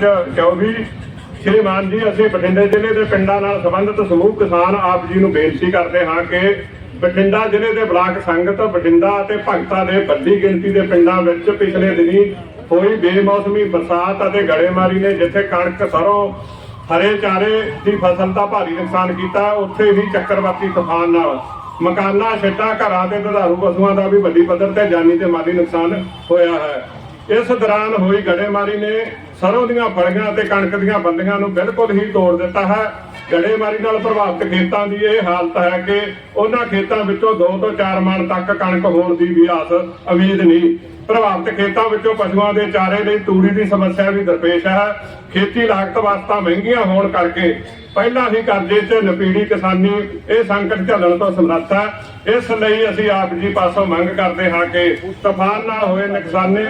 24 ਸ਼੍ਰੀਮਾਨ ਜੀ, ਅਸੀਂ ਬਠਿੰਡੇ ਜ਼ਿਲ੍ਹੇ ਦੇ ਪਿੰਡਾਂ ਨਾਲ ਸੰਬੰਧਿਤ ਸਮੂਹ ਕਿਸਾਨ ਆਪ ਜੀ ਨੂੰ ਬੇਨਤੀ ਕਰਦੇ ਹਾਂ ਕਿ ਬਠਿੰਡਾ ਜ਼ਿਲ੍ਹੇ ਦੇ ਬਲਾਕ ਸੰਗਤ, ਬਠਿੰਡਾ ਅਤੇ ਭਗਤਾ ਦੇ ਵੱਡੀ ਗਿਣਤੀ ਦੇ ਪਿੰਡਾਂ ਵਿੱਚ ਪਿਛਲੇ ਦਿਨੀ ਹੋਈ ਬੇਮੌਸਮੀ ਬਰਸਾਤ ਅਤੇ ਗੜੇਮਾਰੀ ਨੇ ਜਿੱਥੇ ਕਣਕ ਸਰੋਂ, ਹਰੇ ਚਾਰੇ ਦੀ ਫਸਲ ਦਾ ਭਾਰੀ ਨੁਕਸਾਨ ਕੀਤਾ, ਉੱਥੇ ਹੀ ਚੱਕਰਵਾਤੀ ਤੂਫਾਨ ਨਾਲ। ਮਕਾਨਾਂ ਛੱਡਾਂ ਘਰਾਂ ਤੇ ਦੁਧਾਰੂ ਪਸ਼ੂਆਂ ਦਾ ਵੀ ਵੱਡੀ ਪੱਧਰ ਤੇ ਜਾਨੀ ਤੇ ਮਾਲੀ ਨੁਕਸਾਨ ਹੋਇਆ ਹੈ। ਇਸ ਦੌਰਾਨ ਹੋਈ ਗੜੇਮਾਰੀ ਨੇ ਸਰੋਂ ਦੀਆਂ ਫਲੀਆਂ ਤੇ ਕਣਕ ਦੀਆਂ ਬੰਦੀਆਂ ਨੂੰ ਬਿਲਕੁਲ ਹੀ ਤੋੜ ਦਿੱਤਾ ਹੈ। ਗੜੇਮਾਰੀ ਨਾਲ ਪ੍ਰਭਾਵਿਤ ਖੇਤਾਂ ਦੀ ਇਹ ਹਾਲਤ ਹੈ ਕਿ ਉਹਨਾਂ ਖੇਤਾਂ ਵਿੱਚੋਂ 2 ਤੋਂ 4 ਮਣ ਤੱਕ ਕਣਕ ਹੋਣ ਦੀ ਵੀ ਆਸ ਉਮੀਦ ਨਹੀਂ। ਪ੍ਰਭਾਵਿਤ ਖੇਤਾਂ ਵਿੱਚੋਂ ਪਸ਼ੂਆਂ ਦੇ ਚਾਰੇ ਲਈ ਤੂੜੀ ਦੀ ਸਮੱਸਿਆ ਵੀ ਦਰਪੇਸ਼ ਹੈ। ਖੇਤੀ ਲਾਗਤ ਵਾਸਤਾ ਮਹਿੰਗੀਆਂ ਹੋਣ ਕਰਕੇ ਪਹਿਲਾਂ ਹੀ ਕਰਜ਼ੇ 'ਚ ਨਪੀੜੀ ਕਿਸਾਨੀ ਇਹ ਸੰਕਟ ਝੱਲਣ ਤੋਂ ਸਮਰੱਥ ਹੈ। ਇਸ ਲਈ ਅਸੀਂ ਆਪ ਜੀ ਪਾਸੋਂ ਮੰਗ ਕਰਦੇ ਹਾਂ ਕਿ ਤੂਫਾਨ ਨਾਲ ਹੋਏ ਨੁਕਸਾਨੇ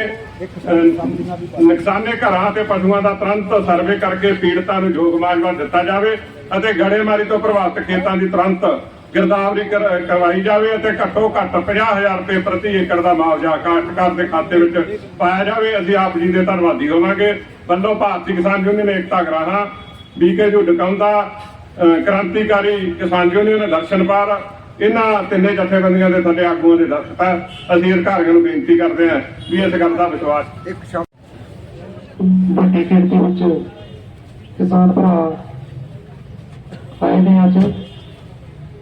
ਨੁਕਸਾਨੇ ਘਰਾਂ ਤੇ ਪਸ਼ੂਆਂ ਦਾ ਤੁਰੰਤ ਸਰਵੇ ਕਰਕੇ ਪੀੜਤਾਂ ਨੂੰ ਯੋਗ ਮੁਆਵਜ਼ਾ ਦਿੱਤਾ ਜਾਵੇ ਅਤੇ ਗੜੇਮਾਰੀ ਤੋਂ ਪ੍ਰਭਾਵਿਤ ਖੇਤਾਂ ਦੀ ਤੁਰੰਤ ਗਿਰਦਾਵਰੀ ਕਰਵਾਈ ਜਾਵੇ ਅਤੇ ਘੱਟੋ ਘੱਟ 50000 ਰੁਪਏ ਪ੍ਰਤੀ ਏਕੜ ਦਾ ਮੁਆਵਜ਼ਾ ਕਾਸ਼ਤਕਾਰ ਦੇ ਖਾਤੇ ਵਿੱਚ ਪਾਇਆ ਜਾਵੇ। ਅਸੀਂ ਆਪ ਜੀ ਦੇ ਧੰਨਵਾਦੀ ਹੋਵਾਂਗੇ। ਵੱਲੋਂ ਭਾਰਤੀ ਕਿਸਾਨ ਯੂਨੀਅਨ ਏਕਤਾ ਗਰਾਹਾਂ ਬੀਕੇ ਜੋ ਡਕਾਉਂਦਾ ਕ੍ਰਾਂਤੀਕਾਰੀ ਕਿਸਾਨ ਯੂਨੀਅਨ ਦਰਸ਼ਨਪਾਲ ਇਹਨਾਂ ਤਿੰਨੇ ਜਥੇਬੰਦੀਆਂ ਦੇ ਥੱਲੇ ਆਗੂਆਂ ਦੇ ਦਸਤ ਹੈ ਅਸੀਂ ਅਧਿਕਾਰੀਆਂ ਨੂੰ ਬੇਨਤੀ ਕਰਦੇ ਹਾਂ ਵੀ ਇਸ ਗੱਲ ਦਾ ਵਿਸ਼ਵਾਸ ਇੱਕ ਸ਼ਬਦ। ਵੱਡੀ ਗਿਣਤੀ ਵਿੱਚ ਕਿਸਾਨ ਭਰਾ ਆਏ ਨੇ ਅੱਜ।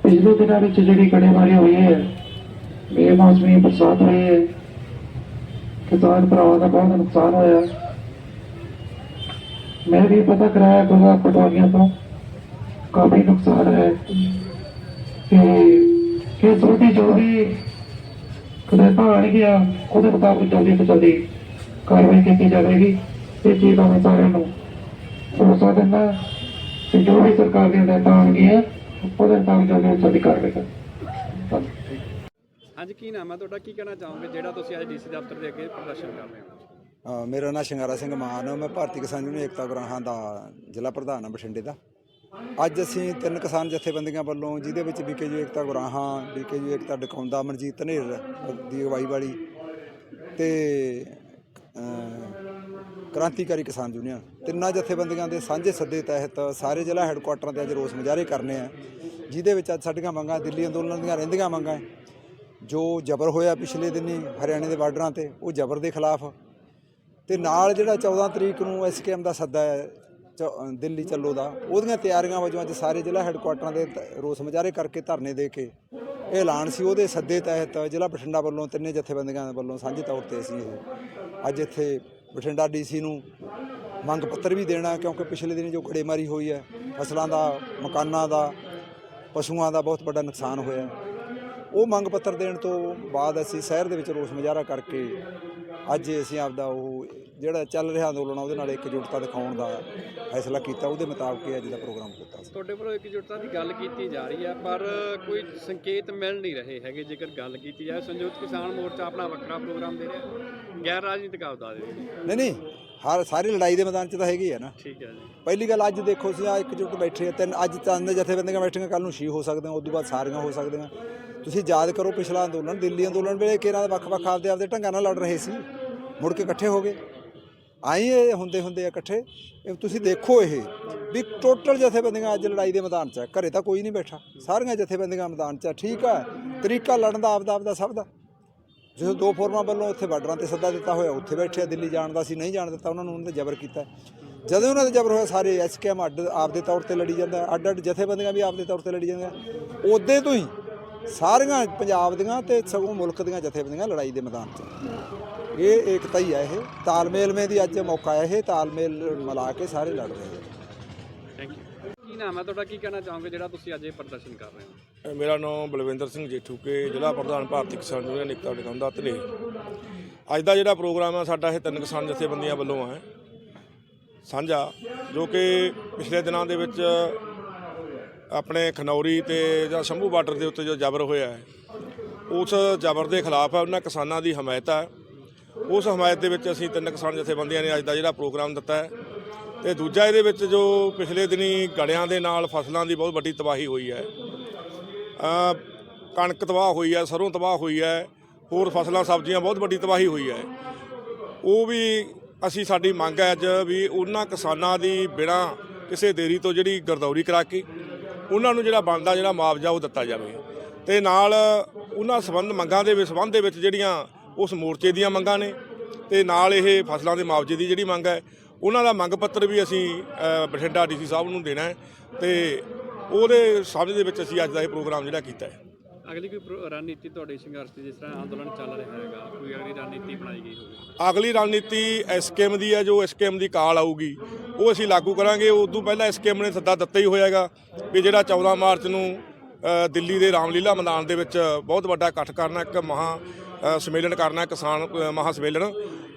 ਪਿਛਲੇ ਦਿਨਾਂ ਵਿੱਚ ਜਿਹੜੀ ਗੜੇਮਾਰੀ ਹੋਈ ਹੈ ਬੇਮੌਸਮੀ ਬਰਸਾਤ ਹੋਈ ਹੈ ਕਿਸਾਨ ਭਰਾਵਾਂ ਦਾ ਬਹੁਤ ਨੁਕਸਾਨ ਹੋਇਆ। ਮੈਂ ਵੀ ਪਤਾ ਕਰਾਇਆ ਬਗਾ ਪਟਵਾਰੀਆਂ ਤੋਂ, ਕਾਫੀ ਨੁਕਸਾਨ ਹੈ। ਤੇ ਕਿ ਤੁਹਾਡੀ ਜੋ ਵੀ ਕਦੇਤਾ ਆਣਗੀਆਂ ਉਹਦੇ ਮੁਤਾਬਕ ਜਲਦੀ ਤੋਂ ਜਲਦੀ ਕਾਰਵਾਈ ਕੀਤੀ ਜਾਵੇਗੀ। ਇਹ ਚੀਜ਼ ਦਾ ਮੈਂ ਸਾਰਿਆਂ ਨੂੰ ਭਰੋਸਾ ਦਿੰਦਾ ਕਿ ਜੋ ਵੀ ਸਰਕਾਰ ਦੀਆਂ ਹਦਾਇਤਾਂ ਆਉਣਗੀਆਂ ਉਹਦੇ ਜਲਦੀ ਤੋਂ ਜਲਦੀ ਕਾਰਵਾਈ ਧੰਨਵਾਦ ਹਾਂਜੀ। ਕੀ ਨਾਮ ਹੈ ਤੁਹਾਡਾ? ਕੀ ਕਹਿਣਾ ਚਾਹੋਗੇ? ਜਿਹੜਾ ਤੁਸੀਂ ਅੱਜ ਡੀਸੀ ਦਫ਼ਤਰ ਦੇ ਅੱਗੇ ਪ੍ਰਦਰਸ਼ਨ ਕਰ ਰਹੇ ਹੋ? ਮੇਰਾ ਨਾਮ ਸ਼ਿੰਗਾਰਾ ਸਿੰਘ ਮਾਨ ਮੈਂ ਭਾਰਤੀ ਕਿਸਾਨ ਯੂਨੀਅਨ ਏਕਤਾ ਗੁਰਾਹਾਂ ਦਾ ਜ਼ਿਲ੍ਹਾ ਪ੍ਰਧਾਨ ਹਾਂ ਬਠਿੰਡੇ ਦਾ। ਅੱਜ ਅਸੀਂ ਤਿੰਨ ਕਿਸਾਨ ਜਥੇਬੰਦੀਆਂ ਵੱਲੋਂ ਜਿਹਦੇ ਵਿੱਚ ਬੀਕੇਯੂ ਏਕਤਾ ਗੁਰਾਹਾਂ ਬੀਕੇਯੂ ਏਕਤਾ ਡਕਾਉਂਦਾ ਮਨਜੀਤ ਧਨੇਰ ਦੀ ਅਗਵਾਈ ਵਾਲੀ ਤੇ ਅ, ਕ੍ਰਾਂਤੀਕਾਰੀ ਕਿਸਾਨ ਯੂਨੀਅਨ। ਤਿੰਨਾਂ ਜਥੇਬੰਦੀਆਂ ਦੇ ਸਾਂਝੇ ਸੱਦੇ ਤਹਿਤ ਸਾਰੇ ਜ਼ਿਲ੍ਹਾ ਹੈੱਡਕੁਆਟਰਾਂ ਤੇ ਅੱਜ ਰੋਸ ਮੁਜ਼ਾਹਰੇ ਕਰਨੇ ਆ, ਜਿਹਦੇ ਵਿੱਚ ਅੱਜ ਸਾਡੀਆਂ ਮੰਗਾਂ ਦਿੱਲੀ ਅੰਦੋਲਨ ਦੀਆਂ ਰਹਿੰਦੀਆਂ ਮੰਗਾਂ ਜੋ ਜ਼ਬਰ ਹੋਇਆ ਪਿਛਲੇ ਦਿਨੀ ਹਰਿਆਣੇ ਦੇ ਬਾਰਡਰਾਂ ਤੇ, ਉਹ ਜ਼ਬਰ ਦੇ ਖਿਲਾਫ। ਤੇ ਨਾਲ ਜਿਹੜਾ 14 ਤਰੀਕ ਨੂੰ ਐਸਕੇਐਮ ਦਾ ਸੱਦਾ ਹੈ ਚ- ਦਿੱਲੀ ਚੱਲੋ ਦਾ, ਉਹਦੀਆਂ ਤਿਆਰੀਆਂ ਵਜੋਂ ਅੱਜ ਸਾਰੇ ਜ਼ਿਲ੍ਹਾ ਹੈੱਡਕੁਆਟਰਾਂ ਦੇ ਤ- ਰੋਸ ਮੁਜ਼ਾਹਰੇ ਕਰਕੇ ਧਰਨੇ ਦੇ ਕੇ ਇਹ ਐਲਾਨ ਸੀ। ਉਹਦੇ ਸੱਦੇ ਤਹਿਤ ਜ਼ਿਲ੍ਹਾ ਬਠਿੰਡਾ ਵੱਲੋਂ ਤਿੰਨੇ ਜਥੇਬੰਦੀਆਂ ਵੱਲੋਂ ਸਾਂਝੇ ਤੌਰ ਤੇ ਅਸੀਂ ਇਹ। ਅੱਜ ਇੱਥੇ ਬਠਿੰਡਾ ਡੀਸੀ ਨੂੰ ਮੰਗ ਪੱਤਰ ਵੀ ਦੇਣਾ ਕਿਉਂਕਿ ਪਿਛਲੇ ਦਿਨੀ ਜੋ ਗੜੇਮਾਰੀ ਹੋਈ ਹੈ, ਫਸਲਾਂ ਦਾ, ਮਕਾਨਾਂ ਦਾ, ਪਸ਼ੂਆਂ ਦਾ ਬਹੁਤ ਵੱਡਾ ਨੁਕਸਾਨ ਹੋਇਆ ਉਹ ਮੰਗ ਪੱਤਰ ਦੇਣ ਤੋਂ ਬਾਅਦ ਅਸੀਂ ਸ਼ਹਿਰ ਦੇ ਵਿੱਚ ਰੋਸ ਮੁਜ਼ਾਹਰਾ ਕਰਕੇ ਅੱਜ ਅਸੀਂ ਆਪਦਾ ਉਹ ਜਿਹੜਾ ਚੱਲ ਰਿਹਾ ਅੰਦੋਲਨ ਆ ਉਹਦੇ ਨਾਲ ਇਕਜੁੱਟਤਾ ਦਿਖਾਉਣ ਦਾ ਫੈਸਲਾ ਕੀਤਾ ਉਹਦੇ ਮੁਤਾਬਕ ਹੀ ਅੱਜ ਦਾ ਪ੍ਰੋਗਰਾਮ ਕੀਤਾ ਸੀ। ਤੁਹਾਡੇ ਵੱਲੋਂ ਇਕਜੁੱਟਤਾ ਦੀ ਗੱਲ ਕੀਤੀ ਜਾ ਰਹੀ ਹੈ ਪਰ ਕੋਈ ਸੰਕੇਤ ਮਿਲ ਨਹੀਂ ਰਹੇ ਹੈਗੇ ਜੇਕਰ ਗੱਲ ਕੀਤੀ ਜਾਏ। ਸੰਯੁਕਤ ਕਿਸਾਨ ਮੋਰਚਾ ਆਪਣਾ ਵੱਖਰਾ ਪ੍ਰੋਗਰਾਮ ਦੇ ਰਿਹਾ ਗੈਰ ਰਾਜਨੀਤਿਕ ਆਪਦਾ ਦੇ ਨਹੀਂ ਨਹੀਂ ਹਰ ਸਾਰੀ ਲੜਾਈ ਦੇ ਮੈਦਾਨ 'ਚ ਤਾਂ ਹੈਗੀ ਹੈ ਨਾ। ਠੀਕ ਹੈ ਜੀ। ਪਹਿਲੀ ਗੱਲ ਅੱਜ ਦੇਖੋ ਸੀ ਆ ਇਕਜੁੱਟ ਬੈਠੇ ਆ ਤਿੰਨ ਅੱਜ ਚੰਦ ਜਥੇਬੰਦੀਆਂ ਬੈਠੀਆਂ ਕੱਲ ਨੂੰ ਛੇ ਹੋ ਸਕਦੀਆਂ ਉਸ ਤੋਂ ਬਾਅਦ ਸਾਰੀਆਂ ਹੋ ਸਕਦੀਆਂ। ਤੁਸੀਂ ਯਾਦ ਕਰੋ ਪਿਛਲਾ ਅੰਦੋਲਨ ਦਿੱਲੀ ਅੰਦੋਲਨ ਵੇਲੇ ਕਿਹਨਾਂ ਦੇ ਵੱਖ-ਵੱਖ ਆਪਦੇ ਆਪਦੇ ਢੰਗਾਂ ਨਾਲ ਲੜ ਰਹੇ ਸੀ ਮੁੜ ਕੇ ਇਕੱਠੇ ਹੋ ਗਏ। ਆਈ ਇਹ ਹੁੰਦੇ ਹੁੰਦੇ ਆ ਇਕੱਠੇ। ਇਹ ਤੁਸੀਂ ਦੇਖੋ ਇਹ, ਵੀ ਟੋਟਲ ਜਥੇਬੰਦੀਆਂ ਅੱਜ ਲੜਾਈ ਦੇ ਮੈਦਾਨ 'ਚ ਆ। ਘਰੇ ਤਾਂ ਕੋਈ ਨਹੀਂ ਬੈਠਾ। ਸਾਰੀਆਂ ਜਥੇਬੰਦੀਆਂ ਮੈਦਾਨ 'ਚ ਆ, ਠੀਕ ਆ। ਤਰੀਕਾ ਲੜਨ ਦਾ, ਆਪਦਾ ਆਪਦਾ ਸਭ ਦਾ। ਜਦੋਂ ਦੋ ਫੋਰਮਾਂ ਵੱਲੋਂ ਉੱਥੇ ਬਾਰਡਰਾਂ ਤੇ ਸੱਦਾ ਦਿੱਤਾ ਹੋਇਆ, ਉੱਥੇ ਬੈਠੇ ਆ, ਦਿੱਲੀ ਜਾਣ ਦਾ ਸੀ, ਨਹੀਂ ਜਾਣ ਦਿੱਤਾ, ਉਹਨਾਂ ਨੂੰ ਉਹਨਾਂ ਨੇ ਜ਼ਬਰ ਕੀਤਾ। ਜਦੋਂ ਉਹਨਾਂ ਤੇ ਜ਼ਬਰ ਹੋਇਆ, ਸਾਰੇ ਐਸਕੇਐਮ ਅੱਡ ਆਪਦੇ ਤੌਰ ਤੇ ਲੜੀ ਜਾਂਦਾ ਅੱਡ ਅੱਡ ਜਥੇਬੰਦੀਆਂ ਵੀ ਆਪਦੇ ਤੌਰ ਤੇ ਲੜੀ ਜਾਂਦੀਆਂ ਉਦੋਂ ਤੋਂ ਹੀ ਸਾਰੀਆਂ ਪੰਜਾਬ ਦੀਆਂ ਤੇ ਸਗੋਂ ਮੁਲਕ ਦੀਆਂ ਜਥੇਬੰਦੀਆਂ ਲੜਾਈ ਦੇ ਮੈਦਾਨ 'ਚ ਇਹ ਏਕਤਾ ਹੀ ਹੈ ਇਹ। ਤਾਲਮੇਲ ਮੇ ਦੀ ਅੱਜ ਮੌਕਾ ਹੈ ਇਹ। ਤਾਲਮੇਲ ਮਿਲਾ ਕੇ ਸਾਰੇ ਲੜ ਰਹੇ ਆ ਥੈਂਕ ਯੂ ਕੀ ਨਾਮ ਹੈ ਤੁਹਾਡਾ? ਕੀ ਕਹਿਣਾ ਚਾਹੋਗੇ ਜਿਹੜਾ ਤੁਸੀਂ ਅੱਜ ਇਹ ਪ੍ਰਦਰਸ਼ਨ ਕਰ ਰਹੇ ਹੋ? ਮੇਰਾ ਨਾਮ ਬਲਵਿੰਦਰ ਸਿੰਘ ਜੇਠੂਕੇ ਜ਼ਿਲ੍ਹਾ ਪ੍ਰਧਾਨ ਭਾਰਤੀ ਕਿਸਾਨ ਯੂਨੀਅਨ ਏਕਤਾ ਨਿਕੰਦਾ ਧਨੇ ਅੱਜ ਦਾ ਜਿਹੜਾ ਪ੍ਰੋਗਰਾਮ ਆ ਸਾਡਾ ਇਹ ਤਿੰਨ ਕਿਸਾਨ ਜਥੇਬੰਦੀਆਂ ਵੱਲੋਂ ਹੈ। ਸਾਂਝਾ ਜੋ ਕਿ ਪਿਛਲੇ ਦਿਨਾਂ ਦੇ ਵਿੱਚ ਆਪਣੇ ਖਨੌਰੀ ਤੇ ਜਾਂ ਸ਼ੰਭੂ ਬਾਰਡਰ ਦੇ ਉੱਤੇ ਜੋ ਜ਼ਬਰ ਹੋਇਆ ਹੈ ਉਸ ਜ਼ਬਰ ਦੇ ਖਿਲਾਫ ਹੈ ਉਹਨਾਂ ਕਿਸਾਨਾਂ ਦੀ ਹਮਾਇਤ ਹੈ ਉਸ ਹਮਾਇਤ ਦੇ ਵਿੱਚ ਅਸੀਂ ਤਿੰਨ ਕਿਸਾਨ ਜਥੇਬੰਦੀਆਂ ਨੇ ਅੱਜ ਦਾ ਜਿਹੜਾ ਪ੍ਰੋਗਰਾਮ ਦਿੱਤਾ ਹੈ। ਤੇ ਦੂਜਾ ਇਹਦੇ ਵਿੱਚ ਜੋ ਪਿਛਲੇ ਦਿਨੀ ਗੜਿਆਂ ਦੇ ਨਾਲ ਫਸਲਾਂ ਦੀ ਬਹੁਤ ਵੱਡੀ ਤਬਾਹੀ ਹੋਈ ਹੈ। ਕਣਕ ਤਬਾਹ ਹੋਈ ਹੈ, ਸਰੋਂ ਤਬਾਹ ਹੋਈ ਹੈ, ਹੋਰ ਫਸਲਾਂ, ਸਬਜ਼ੀਆਂ ਬਹੁਤ ਵੱਡੀ ਤਬਾਹੀ ਹੋਈ ਹੈ। ਉਹ ਵੀ ਅਸੀਂ ਸਾਡੀ ਮੰਗ ਹੈ ਅੱਜ ਵੀ ਉਹਨਾਂ ਕਿਸਾਨਾਂ ਦੀ ਬਿਨਾਂ ਕਿਸੇ ਦੇਰੀ ਤੋਂ ਜਿਹੜੀ ਗਰਦੌਰੀ ਕਰਾ ਕੇ ਉਹਨਾਂ ਨੂੰ ਜਿਹੜਾ ਬਣਦਾ ਜਿਹੜਾ ਮੁਆਵਜ਼ਾ ਉਹ ਦਿੱਤਾ ਜਾਵੇ। ਤੇ ਨਾਲ ਉਹਨਾਂ ਸੰਬੰਧ ਮੰਗਾਂ ਦੇ ਵਿੱਚ ਸੰਬੰਧ ਦੇ ਵਿੱਚ ਜਿਹੜੀਆਂ ਉਸ ਮੋਰਚੇ ਦੀਆਂ ਮੰਗਾਂ ਨੇ ਤੇ ਨਾਲ ਇਹ ਫਸਲਾਂ ਦੇ ਮੁਆਵਜ਼ੇ ਦੀ ਜਿਹੜੀ ਮੰਗ ਹੈ ਉਹਨਾਂ ਦਾ ਮੰਗ ਪੱਤਰ ਵੀ ਅਸੀਂ ਬਠਿੰਡਾ ਡੀਸੀ ਸਾਹਿਬ ਨੂੰ ਦੇਣਾ ਹੈ ਤੇ ਉਹਦੇ ਸਮਝ ਦੇ ਵਿੱਚ ਅਸੀਂ ਅੱਜ ਦਾ ਇਹ ਪ੍ਰੋਗਰਾਮ ਜਿਹੜਾ ਕੀਤਾ ਹੈ। ਅਗਲੀ ਕੋਈ ਰਣਨੀਤੀ ਤੁਹਾਡੇ ਸੰਘਰਸ਼ ਦੀ ਜਿਸ ਤਰ੍ਹਾਂ ਅੰਦੋਲਨ ਚੱਲ ਰਿਹਾ ਹੈਗਾ ਕੋਈ ਅਗਲੀ ਰਣਨੀਤੀ ਬਣਾਈ ਗਈ ਹੋਵੇ? ਅਗਲੀ ਰਣਨੀਤੀ ਐਸਕੇਐਮ ਦੀ ਹੈ ਜੋ ਐਸਕੇਐਮ ਦੀ ਕਾਲ ਆਊਗੀ ਉਹ ਅਸੀਂ ਲਾਗੂ ਕਰਾਂਗੇ। ਉਸ ਤੋਂ ਪਹਿਲਾਂ ਐਸਕੇਐਮ ਨੇ ਸੱਦਾ ਦਿੱਤਾ ਹੀ ਹੋਇਆਗਾ ਵੀ ਜਿਹੜਾ 14 ਮਾਰਚ ਨੂੰ ਦਿੱਲੀ ਦੇ ਰਾਮਲੀਲਾ ਮੈਦਾਨ ਦੇ ਵਿੱਚ ਬਹੁਤ ਵੱਡਾ ਇਕੱਠ ਕਰਨਾ ਇੱਕ ਮਹਾ ਸੰਮੇਲਨ ਕਰਨਾ ਕਿਸਾਨ ਅ, ਮਹਾ ਸੰਮੇਲਨ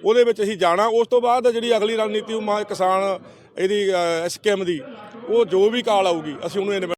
ਉਹਦੇ ਵਿੱਚ ਅਸੀਂ ਜਾਣਾ। ਉਸ ਤੋਂ ਬਾਅਦ ਜਿਹੜੀ ਅਗਲੀ ਰਣਨੀਤੀ ਉਹ ਮਹਾ ਕਿਸਾਨ ਇਹਦੀ ਐਸਕੇਐਮ ਦੀ ਉਹ ਜੋ ਵੀ ਕਾਲ ਆਊਗੀ ਅਸੀਂ ਉਹਨੂੰ